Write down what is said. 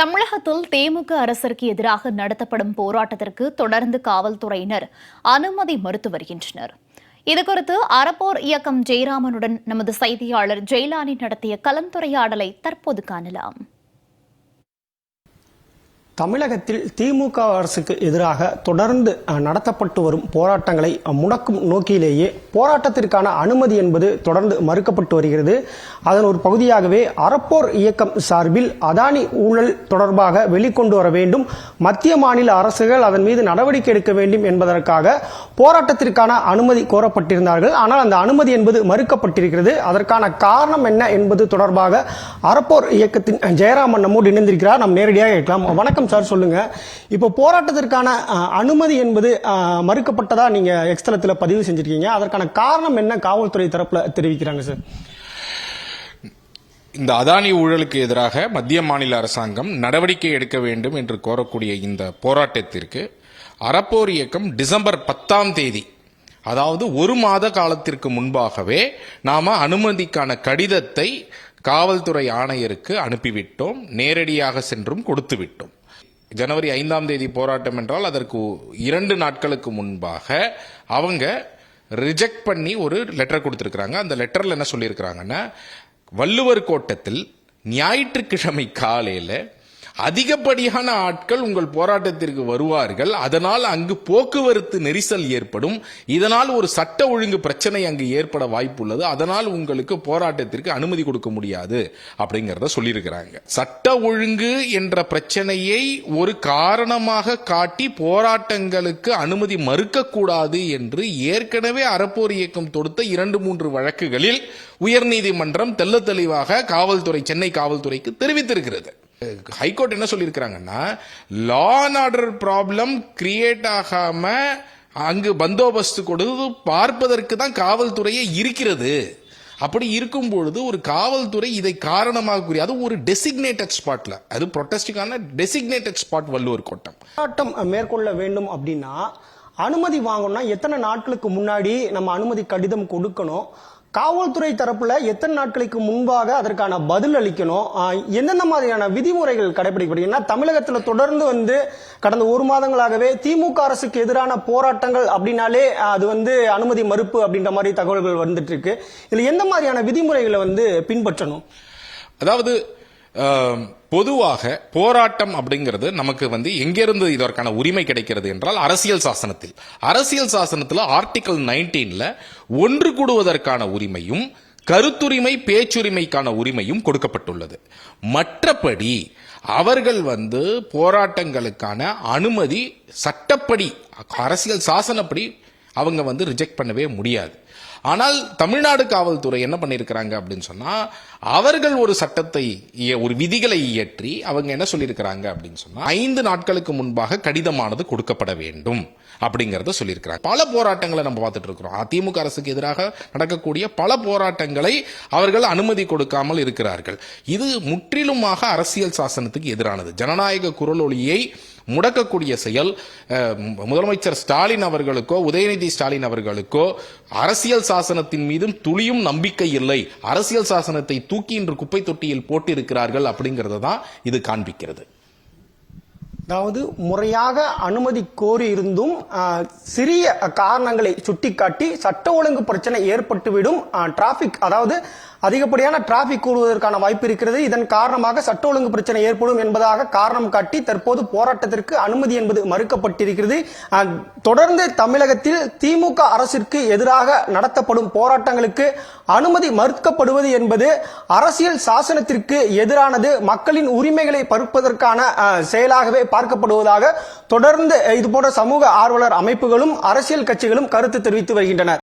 தமிழகத்தில் திமுக அரசிற்கு எதிராக நடத்தப்படும் போராட்டத்திற்கு தொடர்ந்து காவல்துறையினர் அனுமதி மறுத்து வருகின்றனர். இதுகுறித்து அறப்போர் இயக்கம் ஜெயராமனுடன் நமது செய்தியாளர் ஜெயலானி நடத்திய கலந்துரையாடலை தற்போது காணலாம். தமிழகத்தில் திமுக அரசுக்கு எதிராக தொடர்ந்து நடத்தப்பட்டு வரும் போராட்டங்களை முடக்கும் நோக்கிலேயே போராட்டத்திற்கான அனுமதி என்பது தொடர்ந்து மறுக்கப்பட்டு வருகிறது. அதன் ஒரு பகுதியாகவே அறப்போர் இயக்கம் சார்பில் அதானி ஊழல் தொடர்பாக வெளிக்கொண்டு வர வேண்டும். மத்திய மாநில அரசுகள் அதன் மீது நடவடிக்கை எடுக்க வேண்டும் என்பதற்காக போராட்டத்திற்கான அனுமதி கோரப்பட்டிருந்தார்கள். ஆனால் அந்த அனுமதி என்பது மறுக்கப்பட்டிருக்கிறது. அதற்கான காரணம் என்ன என்பது தொடர்பாக அறப்போர் இயக்கத்தின் ஜெயராமன் நம்மோடு இணைந்திருக்கிறார். நாம் நேரடியாக கேட்கலாம். வணக்கம் சார் சொல்லுங்கள் இப்போ போராட்டத்திற்கான அனுமதி என்பது மறுக்கப்பட்டதாக நீங்கள் எக்ஸ்தலத்தில் பதிவு செஞ்சுருக்கீங்க. அதற்கான காரணம் என்ன காவல்துறை தரப்பில் தெரிவிக்கிறாங்க சார்? இந்த அதானி ஊழலுக்கு எதிராக மத்திய மாநில அரசாங்கம் நடவடிக்கை எடுக்க வேண்டும் என்று கோரக்கூடிய இந்த போராட்டத்திற்கு அறப்போர் இயக்கம் டிசம்பர் பத்தாம் தேதி அதாவது ஒரு மாத காலத்திற்கு முன்பாகவே நாம் அனுமதிக்கான கடிதத்தை காவல்துறை ஆணையருக்கு அனுப்பிவிட்டோம். நேரடியாக சென்றும் கொடுத்துவிட்டோம். ஜனவரி ஐந்தாம் தேதி போராட்டம் என்றால் அதற்கு இரண்டு நாட்களுக்கு முன்பாக அவங்க ரிஜெக்ட் பண்ணி ஒரு லெட்டர் கொடுத்துருக்குறாங்க. அந்த லெட்டரில் என்ன சொல்லியிருக்கிறாங்கன்னா வள்ளுவர் கோட்டத்தில் ஞாயிற்றுக்கிழமை காலையில் அதிகப்படியான ஆட்கள் உங்கள் போராட்டத்திற்கு வருவார்கள். அதனால் அங்கு போக்குவரத்து நெரிசல் ஏற்படும். இதனால் ஒரு சட்ட ஒழுங்கு பிரச்சனை அங்கு ஏற்பட வாய்ப்புள்ளது. அதனால் உங்களுக்கு போராட்டத்திற்கு அனுமதி கொடுக்க முடியாது அப்படிங்கறத சொல்லியிருக்கிறாங்க. சட்ட ஒழுங்கு என்ற பிரச்சனையை ஒரு காரணமாக காட்டி போராட்டங்களுக்கு அனுமதி மறுக்கக்கூடாது என்று ஏற்கனவே அறப்போர் இயக்கம் தொடுத்த இரண்டு மூன்று வழக்குகளில் உயர்நீதிமன்றம் தெல்ல தெளிவாக காவல்துறை சென்னை காவல்துறைக்கு தெரிவித்திருக்கிறது. ஹைகோர்ட் என்ன சொல்லியிருக்கிறாங்கன்னா law and order problem create ஆகாம அங்கு பந்தோபஸ்து கொடுத்து பார்ப்பதற்கு தான் காவல்துறையே இருக்கிறது. அப்படி இருக்கும் பொழுது ஒரு காவல்துறை இதை காரணமாக கூறிய அது ஒரு டெசிக்னேட்டட் ஸ்பாட்ல அது ப்ரொட்டஸ்டுக்கான டெசிக்னேட்டட் ஸ்பாட் வள்ளுவர் கோட்டம். போராட்டம் மேற்கொள்ள வேண்டும் அப்படின்னா அனுமதி வாங்கணும்னா எத்தனை நாட்களுக்கு முன்னாடி நம்ம அனுமதி கடிதம் கொடுக்கணும்? காவல்துறை தரப்புல எத்தனை நாட்களுக்கு முன்பாக அதற்கான பதில் அளிக்கணும்? எந்தெந்த மாதிரியான விதிமுறைகள் கடைபிடிக்கப்படுது ஏன்னா தமிழகத்துல தொடர்ந்து வந்து கடந்த ஒரு மாதங்களாகவே திமுக அரசுக்கு எதிரான போராட்டங்கள் அப்படின்னாலே அது வந்து அனுமதி மறுப்பு அப்படின்ற மாதிரி தகவல்கள் வந்துட்டு இருக்கு. இதுல எந்த மாதிரியான விதிமுறைகளை வந்து பின்பற்றணும்? அதாவது பொதுவாக போராட்டம் அப்படிங்கிறது நமக்கு வந்து எங்கிருந்து இதற்கான உரிமை கிடைக்கிறது என்றால் அரசியல் சாசனத்தில். அரசியல் சாசனத்தில் ஆர்டிகல் நைன்டீன்ல ஒன்று கூடுவதற்கான உரிமையும் கருத்துரிமை பேச்சுரிமைக்கான உரிமையும் கொடுக்கப்பட்டுள்ளது. மற்றபடி அவர்கள் வந்து போராட்டங்களுக்கான அனுமதி சட்டப்படி அரசியல் சாசனப்படி அவங்க வந்து ரிஜெக்ட் பண்ணவே முடியாது. ஆனால் தமிழ்நாடு காவல்துறை என்ன பண்ணியிருக்கிறாங்க அப்படின்னு சொன்னா அவர்கள் ஒரு சட்டத்தை இய- ஒரு விதிகளை இயற்றி அவங்க என்ன சொல்லியிருக்கிறாங்க அப்படின்னு சொன்னா ஐந்து நாட்களுக்கு முன்பாக கடிதமானது கொடுக்கப்பட வேண்டும் அப்படிங்கறத சொல்லியிருக்கிறாங்க. பல போராட்டங்களை நம்ம பார்த்துட்டு இருக்கிறோம் அதிமுக அரசுக்கு எதிராக நடக்கக்கூடிய பல போராட்டங்களை அவர்கள் அனுமதி கொடுக்காமல் இருக்கிறார்கள். இது முற்றிலுமாக அரசியல் சாசனத்துக்கு எதிரானது. ஜனநாயக குரலொலியை முடக்கக்கூடிய செயல் முதலமைச்சர் ஸ்டாலின் அவர்களுக்கோ உதயநிதி ஸ்டாலின் அவர்களுக்கோ அரசியல் சாசனத்தின் மீதும் துளியும் நம்பிக்கை இல்லை. அரசியல் சாசனத்தை தூக்கி இன்று குப்பை தொட்டியில் போட்டிருக்கிறார்கள் அப்படிங்கிறத தான் இது காண்பிக்கிறது. அதாவது முறையாக அனுமதி கோரி இருந்தும் சிறிய காரணங்களை சுட்டிக்காட்டி சட்ட ஒழுங்கு பிரச்சனை ஏற்பட்டுவிடும் டிராபிக் அதாவது அதிகப்படியான டிராபிக் கூடுவதற்கான வாய்ப்பு இருக்கிறது. இதன் காரணமாக சட்ட ஒழுங்கு பிரச்சனை ஏற்படும் என்பதாக காரணம் காட்டி தற்போது போராட்டத்திற்கு அனுமதி என்பது மறுக்கப்பட்டிருக்கிறது. தொடர்ந்து தமிழகத்தில் திமுக அரசிற்கு எதிராக நடத்தப்படும் போராட்டங்களுக்கு அனுமதி மறுக்கப்படுவது என்பது அரசியல் சாசனத்திற்கு எதிரானது. மக்களின் உரிமைகளை பறிப்பதற்கான செயலாகவே பார்க்கப்படுவதாக தொடர்ந்து இதுபோன்ற சமூக ஆர்வலர் அமைப்புகளும் அரசியல் கட்சிகளும் கருத்து தெரிவித்து வருகின்றனர்.